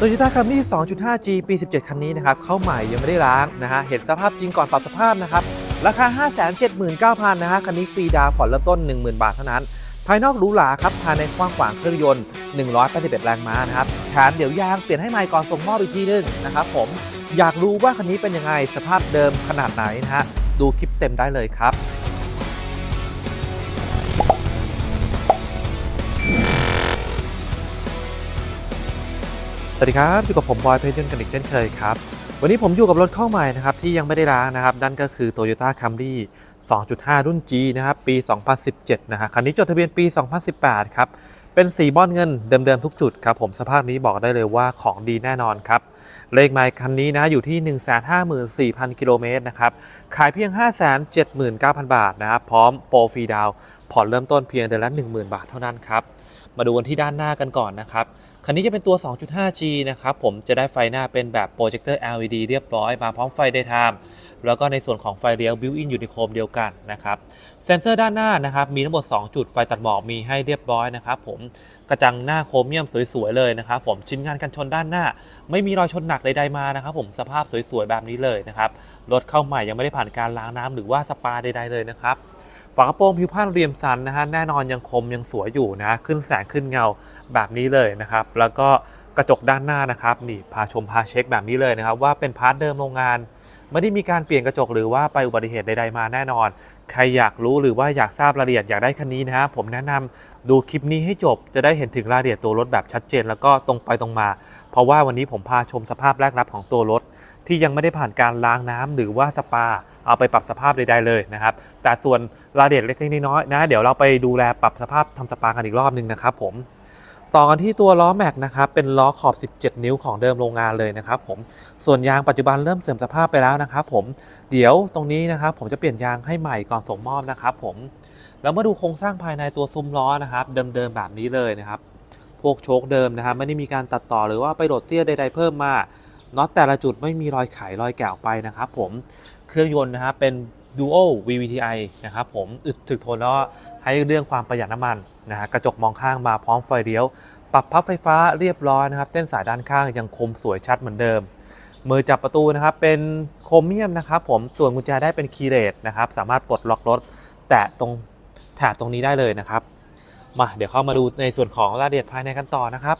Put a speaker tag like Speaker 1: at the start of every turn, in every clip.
Speaker 1: Toyota Camry 2.5G ปี 17 คันนี้นะครับ เข้าใหม่ยังไม่ได้ล้างนะฮะ เห็นสภาพจริงก่อนปรับสภาพนะครับ ราคา 579,000 นะฮะ คันนี้ฟรีดาวผ่อนเริ่มต้น 10,000 บาทเท่านั้น ภายนอกหรูหราครับ ภายในกว้างขวางเครื่องยนต์ 181 แรงม้านะครับ แถมเดี๋ยวยางเปลี่ยนให้ใหม่ก่อนส่งมอบอีกทีนึงนะครับผม อยากรู้ว่าคันนี้เป็นยังไง สภาพเดิมขนาดไหนนะฮะ ดูคลิปเต็มได้เลยครับ สวัสดีครับ อยู่กับผมบอยเพชรยนต์กันอีกเช่นเคยครับ วันนี้ผมอยู่กับรถเข้าใหม่นะครับที่ยังไม่ได้ล้างนะครับ นั่นก็คือ Toyota Camry 2.5 รุ่น G นะครับ ปี 2017 นะฮะคันนี้จดทะเบียนปี 2018 ครับ เป็นสีบอลเงินเดิมๆทุกจุดครับ ผมสภาพนี้บอกได้เลยว่าของดีแน่นอนครับ เลขไมล์คันนี้นะอยู่ที่ 154,000 กิโลเมตรนะครับ ขายเพียง 579,000 บาทนะครับ พร้อมโปรฟรีดาวผ่อนเริ่มต้นเพียงเดือนละ 10,000 บาทเท่านั้นครับ มาดูกันที่ด้านหน้ากันก่อนนะครับ คันนี้จะเป็นตัว 2.5G นะครับ ผมจะได้ไฟหน้าเป็นแบบโปรเจคเตอร์ LED เรียบร้อย มาพร้อมไฟ daytime แล้วก็ในส่วนของไฟเลี้ยว built-in อยู่ในโคมเดียวกันนะครับ เซ็นเซอร์ด้านหน้านะครับ มีทั้งหมด 2 จุดไฟตัดหมอกมีให้เรียบร้อยนะครับผมกระจังหน้าโครเมียมสวยๆเลยนะครับผมชิ้นงานกันชนด้านหน้า ไม่มีรอยชนหนักใดๆมานะครับผมสภาพสวยๆแบบนี้เลยนะครับรถเข้าใหม่ยังไม่ได้ผ่านการล้างน้ำหรือว่าสปาใดๆเลยนะครับ ฝากระโปรงผิวผ้าเรียมสันนะฮะแน่นอนยังคมยังสวยอยู่นะขึ้นแสงขึ้นเงาแบบนี้เลยนะครับ แล้วก็กระจกด้านหน้านะครับนี่พาชมพาเช็คแบบนี้เลยนะครับ ว่าเป็นพาร์ทเดิมโรงงาน ไม่ได้มีการเปลี่ยนกระจกหรือว่าไปอุบัติเหตุใดๆมาแน่นอน ใครอยากรู้หรือว่าอยากทราบรายละเอียดอยากได้คันนี้นะฮะผมแนะนำดูคลิปนี้ให้จบจะได้เห็นถึงรายละเอียดตัวรถแบบชัดเจน แล้วก็ตรงไปตรงมา เพราะว่าวันนี้ผมพาชมสภาพแรกรับของตัวรถ ที่ยังไม่ได้ผ่านการล้างน้ำหรือว่าสปา เอาไปปรับสภาพใดๆเลยนะครับแต่ส่วนรายละเอียดเล็กๆน้อยๆนะ เดี๋ยวเราไปดูแลปรับสภาพทำสปากันอีกรอบนึงนะครับผม ต่อกันที่ตัวล้อแม็กนะครับเป็นล้อขอบ 17 นิ้วของเดิมโรงงานเลยนะครับผมส่วนยางปัจจุบันเริ่มเสื่อมสภาพไปแล้วนะครับผมเดี๋ยวตรงนี้นะครับผมจะเปลี่ยนยางให้ใหม่ก่อนส่งมอบนะครับผมแล้วมาดูโครงสร้างภายในตัวซุ้มล้อนะครับเดิมๆแบบนี้เลยนะครับพวกโชคเดิมนะครับไม่ได้มีการตัดต่อหรือว่าไปโดดเตี้ยใดๆเพิ่มมาน็อตแต่ละจุดไม่มีรอยไขรอยแกะออกไปนะครับผมเครื่องยนต์นะครับเป็น Duo VVTi นะครับผมอึดถึกทนแล้ว ให้เรื่องความประหยัดน้ำมันนะฮะกระจกมองข้างมาพร้อมไฟเลี้ยว ปรับพับไฟฟ้าเรียบร้อยนะครับเส้นสายด้านข้างยังคมสวยชัดเหมือนเดิม มือจับประตูนะครับเป็นโครเมียมนะครับผมส่วนกุญแจได้เป็นคีย์เลสนะครับสามารถปลดล็อกรถ แตะตรงแถบตรงนี้ได้เลยนะครับมาเดี๋ยวเข้ามาดูในส่วนของรายละเอียดภายในกันต่อนะครับ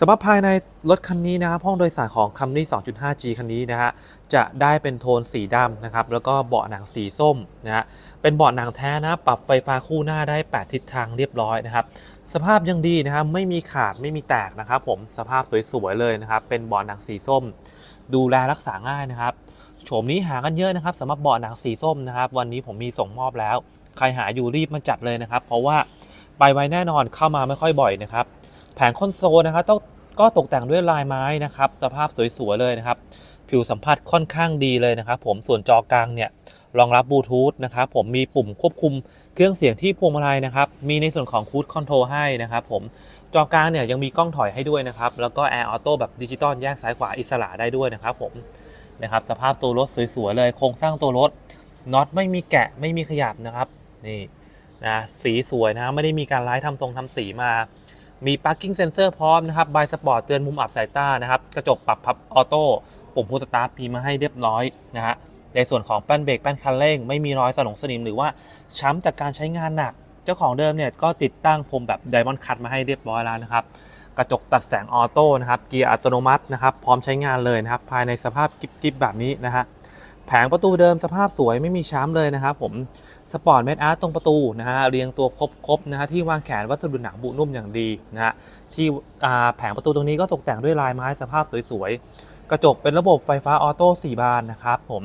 Speaker 1: สำหรับภายในรถคันนี้นะครับห้องโดยสารของ Camry 2.5G คันนี้นะฮะจะได้เป็นโทนสีดำนะครับแล้วก็เบาะหนังสีส้มนะฮะเป็นเบาะหนังแท้นะปรับไฟฟ้าคู่หน้าได้ 8 ทิศทางเรียบร้อยนะครับสภาพยังดีนะครับไม่มีขาดไม่มีแตกนะครับผมสภาพสวยๆเลยนะครับเป็นเบาะหนังสีส้ม ดูแลรักษาง่ายนะครับโฉมนี้หากันเยอะนะครับสำหรับเบาะหนังสีส้มนะครับวันนี้ผมมีส่งมอบแล้ว ใครหาอยู่รีบมาจัดเลยนะครับ เพราะว่าไปไวแน่นอนเข้ามาไม่ค่อยบ่อยนะครับ แผงคอนโซลนะครับต้องก็ตกแต่งด้วยลายไม้นะครับ สภาพสวยๆเลยนะครับ ผิวสัมผัสค่อนข้างดีเลยนะครับ ผมส่วนจอกลางเนี่ยรองรับบลูทูธนะครับผมมีปุ่มควบคุมเครื่องเสียงที่พวงมาลัยนะครับ มีในส่วนของคูดคอนโทรลให้นะครับผมจอกลางเนี่ยยังมีกล้องถอยให้ด้วยนะครับ แล้วก็แอร์ออโต้แบบดิจิตอลแยกซ้ายขวาอิสระได้ด้วยนะครับผมนะครับสภาพตัวรถสวยๆเลยโครงสร้างตัวรถน็อตไม่มีแกะไม่มีขยับนะครับนี่นะสีสวยนะไม่ได้มีการไล่ทำทรงทำสีมา มี parking sensor พร้อมนะครับบายสปอร์ตเตือนมุมอับสายตานะครับ กระจกปรับพับออโต้ปุ่มพูสตาร์ทมีมาให้เรียบร้อยนะฮะในส่วนของแป้นเบรกแป้นคันเร่ง ไม่มีรอยสนองสนิมหรือว่าช้ำจากการใช้งานหนัก เจ้าของเดิมเนี่ยก็ติดตั้งพรมแบบไดมอนด์คัตมาให้เรียบร้อยแล้วนะครับกระจกตัดแสงออโต้นะครับเกียร์อัตโนมัตินะครับพร้อมใช้งานเลยนะครับภายในสภาพกิ๊บๆแบบนี้นะฮะแผงประตูเดิมสภาพสวยไม่มีช้ำเลยนะครับผม สปอร์ตเมดอาร์ตตรงประตูนะฮะเรียงตัวครบๆนะฮะที่วางแขนวัสดุหนังบุนุ่มอย่างดีนะฮะที่แผงประตูตรงนี้ก็ตกแต่งด้วยลายไม้สภาพสวยๆ กระจกเป็นระบบไฟฟ้าออโต้4บานนะครับผม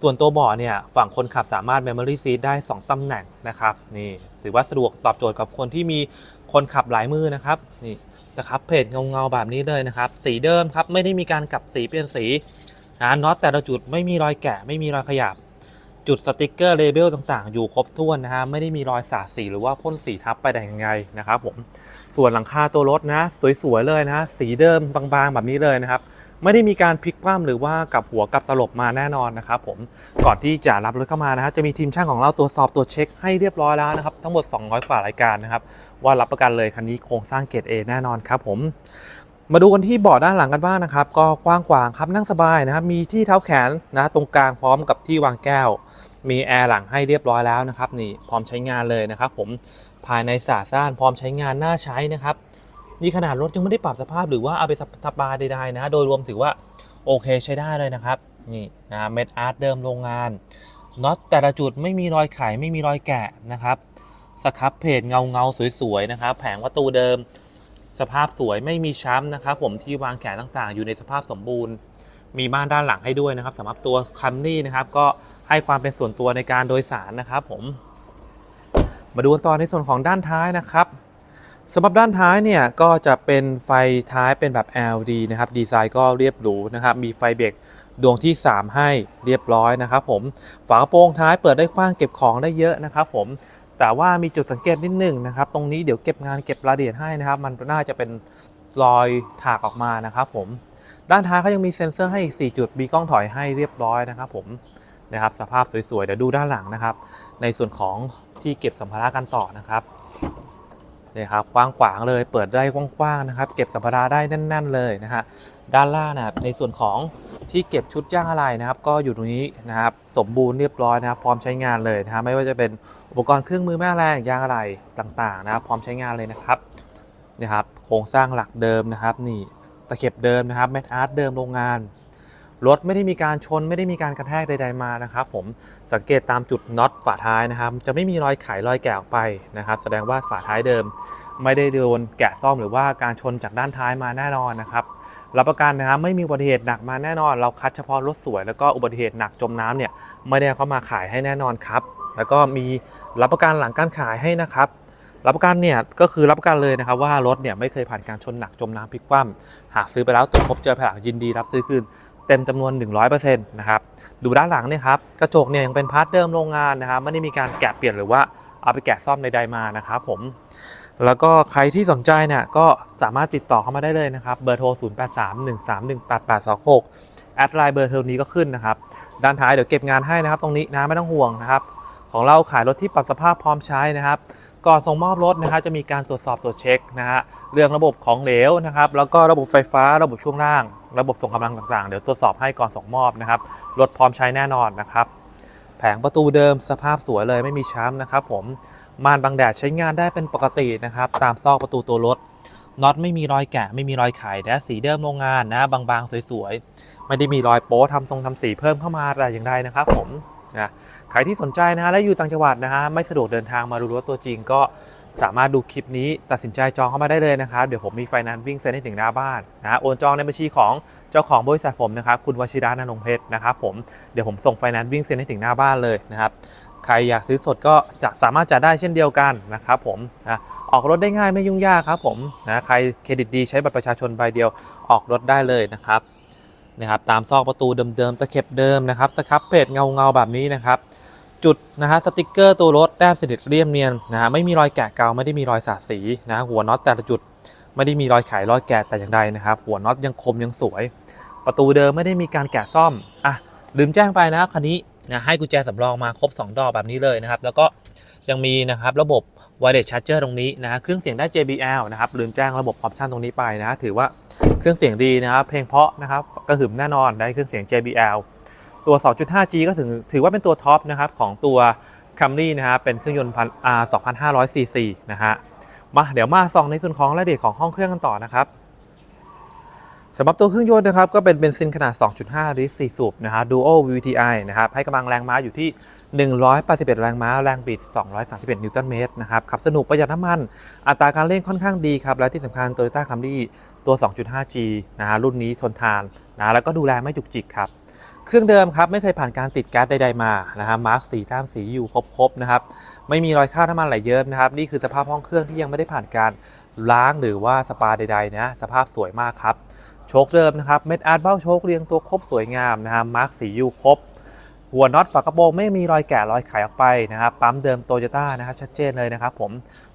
Speaker 1: ส่วนตัวเบาะเนี่ยฝั่งคนขับสามารถ Memory Seat ได้ 2ตำแหน่งนะครับนี่ถือว่าสะดวกตอบโจทย์กับคนที่มีคนขับหลายมือนะครับนี่นะครับเพจเงาๆแบบนี้เลยนะครับ สีเดิมครับไม่ได้มีการกลับสีเปลี่ยนสีนะน็อตแต่ละจุดไม่มีรอยแกะไม่มีรอยขยับ จุดสติกเกอร์เลเบลต่างๆ อยู่ครบถ้วนนะฮะ ไม่ได้มีรอยสาดสีหรือว่าพ่นสีทับไปแต่อย่างไงนะครับผม ส่วนหลังคาตัวรถนะ สวยๆเลยนะ สีเดิมบางๆแบบนี้เลยนะครับ ไม่ได้มีการพลิกคว่ำหรือว่ากลับหัวกลับตลบมาแน่นอนนะครับผม ก่อนที่จะรับรถเข้ามานะฮะ จะมีทีมช่างของเราตรวจสอบตรวจเช็คให้เรียบร้อยแล้วนะครับ ทั้งหมด 200 กว่ารายการนะครับ ว่ารับประกันเลยคันนี้โครงสร้างเกรด A แน่นอนครับผม มาดูกันที่เบาะด้านหลังกันบ้างนะครับ ก็กว้างขวางครับนั่งสบายนะครับ มีที่เท้าแขนนะตรงกลางพร้อมกับที่วางแก้ว มีแอร์หลังให้เรียบร้อยแล้วนะครับนี่พร้อมใช้งานเลยนะครับ ผมภายในสาซ่านพร้อมใช้งานน่าใช้นะครับนี่ขนาดรถยังไม่ได้ปรับสภาพหรือว่าเอาไปสปาใดๆนะ โดยรวมถือว่าโอเคใช้ได้เลยนะครับนี่นะเม็ดอาร์ตเดิมโรงงานน็อตแต่ละจุดไม่มีรอยไขไม่มีรอยแกะนะครับสครับเพจเงาเงาสวยๆนะครับ แผงประตูเดิม สภาพสวยไม่มีช้ำนะครับผมที่วางแขนต่างๆ อยู่ในสภาพสมบูรณ์ มีม่านด้านหลังให้ด้วยนะครับสำหรับตัวคัมรี่นะครับก็ให้ความเป็นส่วนตัวในการโดยสารนะครับผมมาดูกันต่อในส่วนของด้านท้ายนะครับสำหรับด้านท้ายเนี่ยก็จะเป็นไฟท้ายเป็นแบบ LED นะครับดีไซน์ก็เรียบหรูนะครับมีไฟเบรกดวงที่ 3 ให้เรียบร้อยนะครับผมฝากระโปรงท้ายเปิดได้กว้างเก็บของได้เยอะนะครับผม แต่ว่ามีจุดสังเกตนิดหนึ่งนะครับ ตรงนี้เดี๋ยวเก็บงานเก็บรายละเอียดให้นะครับ มันน่าจะเป็นรอยถากออกมานะครับผม ด้านท้ายเขายังมีเซ็นเซอร์ให้อีก 4 จุด มีกล้องถอยให้เรียบร้อยนะครับผมนะครับสภาพสวยๆ เดี๋ยวดูด้านหลังนะครับ ในส่วนของที่เก็บสัมภาระกันต่อนะครับนี่ครับกว้างขวางเลยเปิดได้กว้างๆนะครับ เก็บสัมภาระได้แน่น ๆ เลยนะฮะ ด้านล่างนะครับในส่วนของที่เก็บชุดย่างอะไรนะครับ ก็อยู่ตรงนี้นะครับสมบูรณ์เรียบร้อยนะครับ พร้อมใช้งานเลยนะครับไม่ว่าจะเป็นอุปกรณ์เครื่องมือแม่แรงย่างอะไรต่างๆนะครับ พร้อมใช้งานเลยนะครับนี่ครับ โครงสร้างหลักเดิมนะครับ นี่ตะเข็บเดิมนะครับแมทอาร์ตเดิมโรงงาน รถไม่ได้มีการชนไม่ได้มีการกระแทกใด ๆมานะครับผมสังเกตตามจุดน็อตฝาท้ายนะครับ จะไม่มีรอยไขรอยแกะออกไปนะครับ แสดงว่าฝาท้ายเดิม ไม่ได้โดนแกะซ่อมหรือว่าการชนจากด้านท้ายมาแน่นอนนะครับรับประกันนะครับไม่มีอุบัติเหตุหนักมาแน่นอน เราคัดเฉพาะรถสวย แล้วก็อุบัติเหตุหนักจมน้ำเนี่ยไม่ได้เข้ามาขายให้แน่นอนครับแล้วก็มีรับประกันหลังการขายให้นะครับรับประกันเนี่ยก็คือรับประกันเลยนะครับว่ารถเนี่ยไม่เคยผ่านการชนหนักจมน้ำพลิกคว่ำหากซื้อไปแล้วตรวจพบเจอภายหลังยินดีรับซื้อคืน เต็มจำนวน 100%นะครับดูด้านหลังเนี่ยครับกระจกเนี่ยยังเป็นพาร์ทเดิมโรงงานนะครับไม่ได้มีการแกะเปลี่ยนหรือว่าเอาไปแกะซ่อมใดๆมานะครับผมแล้วก็ใครที่สนใจเนี่ยก็สามารถติดต่อเข้ามาได้เลยนะครับ เบอร์โทร 0831318826 แอดไลน์เบอร์โทรนี้ก็ขึ้นนะครับ ด้านท้ายเดี๋ยวเก็บงานให้นะครับ ตรงนี้นะไม่ต้องห่วงนะครับ ของเราขายรถที่ปรับสภาพพร้อมใช้นะครับ ก่อนส่งมอบรถนะครับจะมีการตรวจสอบตรวจเช็คนะฮะเรื่องระบบของเหลวนะครับ แล้วก็ระบบไฟฟ้าระบบช่วงล่าง ระบบส่งกำลังต่างๆ เดี๋ยวตรวจสอบให้ก่อนส่งมอบนะครับรถพร้อมใช้แน่นอนนะครับ แผงประตูเดิมสภาพสวยเลยไม่มีช้ำนะครับ ผมม่านบังแดดใช้งานได้เป็นปกตินะครับ ตามซอกประตูตัวรถน็อตไม่มีรอยแกะไม่มีรอยไขนะสีเดิมโรงงานนะบางๆ สวยๆ ไม่ได้มีรอยโป๊ทำทรงทำสีเพิ่มเข้ามาแต่อย่างใดนะครับผม นะใครที่สนใจนะฮะและอยู่ต่างจังหวัดนะฮะไม่สะดวกเดินทางมาดูรถตัวจริงก็สามารถดูคลิปนี้ตัดสินใจจองเข้ามาได้เลยนะครับ เดี๋ยวผมมีไฟแนนซ์วิ่งเซ็นให้ถึงหน้าบ้านนะโอนจองในบัญชีของเจ้าของบริษัทผมนะครับคุณวชิระนนงเพชรนะครับผมเดี๋ยวผมส่งไฟแนนซ์วิ่งเซ็นให้ถึงหน้าบ้านเลยนะครับใครอยากซื้อสดก็จะสามารถจัดได้เช่นเดียวกันนะครับผมนะออกรถได้ง่ายไม่ยุ่งยากครับผมนะใครเครดิตดีใช้บัตรประชาชนใบเดียวออกรถได้เลยนะครับ นะครับตามซอกประตูเดิมๆตะเข็บเดิมนะครับสครับเพจเงาเงาๆแบบนี้นะครับ จุดนะฮะสติกเกอร์ตัวรถแต้มสนิทเรียมเนียนนะฮะไม่มีรอยแกะเกาไม่ได้มีรอยสาดสีนะหัวน็อตแต่ละจุดไม่ได้มีรอยไขรอยแกะแต่อย่างใดนะครับ หัวน็อตยังคมยังสวย ประตูเดิมไม่ได้มีการแกะซ่อมอะลืมแจ้งไปนะคันนี้นะให้กุญแจสำรองมาครบ 2 ดอกแบบนี้เลยนะครับ แล้วก็ยังมีนะครับระบบ wireless charger ตรงนี้นะเครื่องเสียงได้ JBL นะครับลืมแจ้งระบบออปชันตรงนี้ไปนะถือว่าเครื่องเสียงดีนะครับเพลงเพราะนะครับกระหึ่มแน่นอนได้เครื่องเสียง JBL ตัว 2.5G ก็ถือถือว่าเป็นตัวท็อปนะครับของตัวคัมรี่นะครับเป็นเครื่องยนต์พันอ่า2,500 cc นะฮะมาเดี๋ยวมาส่องในส่วนของรายละเอียดของห้องเครื่องกันต่อนะครับ สำหรับตัวเครื่องยนต์นะครับก็เป็นเบนซินขนาด 2.5 ลิตร 4 สูบนะฮะ Duo VVTi นะครับให้กำลังแรงม้าอยู่ที่ 181 แรงม้า แรงบิด 231 นิวตันเมตรนะครับขับสนุกประหยัดน้ำมัน อัตราการเร่งค่อนข้างดีครับ และที่สำคัญ Toyota Camry ตัว 2.5G นะฮะรุ่นนี้ทนทานนะแล้วก็ดูแลไม่จุกจิกครับ เครื่องเดิมครับไม่เคยผ่านการติดแก๊สใดๆมานะฮะมาร์กสีตามสีอยู่ครบๆนะครับไม่มีรอยค่าบน้ำมันไหลเยิ้มนะครับนี่คือสภาพห้องเครื่องที่ยังไม่ได้ผ่านการล้างหรือว่าสปาใดๆนะสภาพสวยมากครับ โชคเดิมนะครับเม็ดอาร์ตเบ้าโชคเรียงตัวครบสวยงามนะฮะมาร์กสียูครบ หัวน็อตฝากระโปรงไม่มีรอยแกะรอยไขออกไปนะครับปั๊มเดิมโตโยต้านะครับชัดเจนเลยนะครับผม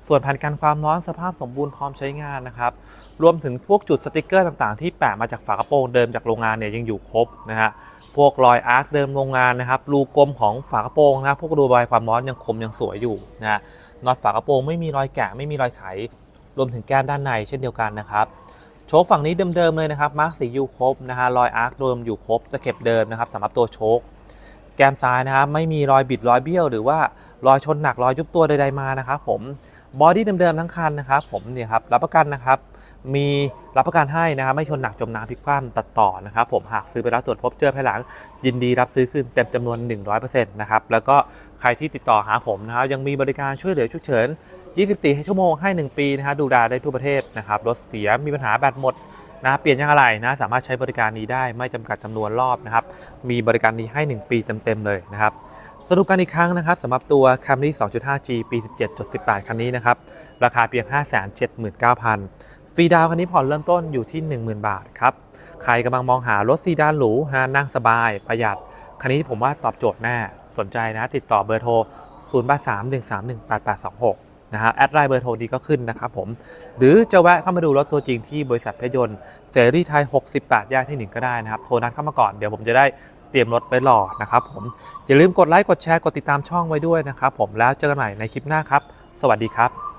Speaker 1: ส่วนแผ่นกันความร้อนสภาพสมบูรณ์พร้อมใช้งานนะครับรวมถึงพวกจุดสติกเกอร์ต่างๆ ที่แปะมาจากฝากระโปรงเดิมจากโรงงานเนี่ยยังอยู่ครบนะฮะพวกรอยอาร์คเดิมโรงงานนะครับรูกลมของฝากระโปรงนะครับพวกรูบายความร้อนยังคมยังสวยอยู่นะฮะน็อตฝากระโปรงไม่มีรอยแกะไม่มีรอยไข รวมถึงแก้มด้านในเช่นเดียวกันนะครับ โชคฝั่งนี้เดิมๆเลยนะครับมาร์กสีอยู่ครบนะฮะรอยอาร์คเดิมอยู่ครบตะเข็บเดิมนะครับสำหรับตัวโชคแกมซ้ายนะครับไม่มีรอยบิดรอยเบี้ยว หรือว่ารอยชนหนักรอยยุบตัวใดๆมานะครับผมบอดี้เดิมๆทั้งคันนะครับผมเนี่ยครับรับประกันนะครับมีรับประกันให้นะครับไม่ชนหนักจมน้ำพลิกคว่ำตัดต่อนะครับผมหากซื้อไปแล้วตรวจพบเจอภายหลัง ยินดีรับซื้อคืนเต็มจำนวน 100%นะครับแล้วก็ใครที่ติดต่อหาผมนะครับยังมีบริการช่วยเหลือฉุกเฉิน 24 ชั่วโมงให้ 1 ปีนะฮะดูดาได้ทั่วประเทศนะครับรถเสียมีปัญหาแบตหมดนะเปลี่ยนยางอะไรนะสามารถใช้บริการนี้ได้ไม่จำกัดจำนวนรอบนะครับมีบริการนี้ให้ 1 ปีเต็มๆเลยนะครับสรุปกันอีกครั้งนะครับสำหรับตัว Camry 2.5G ปี 17.18 คันนี้นะครับราคาเพียง 579,000 ฟรีดาวน์คันนี้ผ่อนเริ่มต้นอยู่ที่ 10,000 บาทครับใครกำลังมองหารถซีดานหรูฮะนั่งสบายประหยัด คันนี้ผมว่าตอบโจทย์แน่สนใจนะ ติดต่อเบอร์โทร 0831318826 นะฮะแอดไลน์เบอร์โทรดีก็ขึ้นนะครับผม หรือจะแวะเข้ามาดูรถตัวจริงที่บริษัทเพชรยนต์เสรีไทย 68ย่านที่ 1 ก็ได้นะครับ โทรนัดเข้ามาก่อนเดี๋ยวผมจะได้เตรียมรถไว้รอนะครับผม อย่าลืมกดไลค์กดแชร์กดติดตามช่องไว้ด้วยนะครับผมแล้วเจอกันใหม่ในคลิปหน้าครับ สวัสดีครับ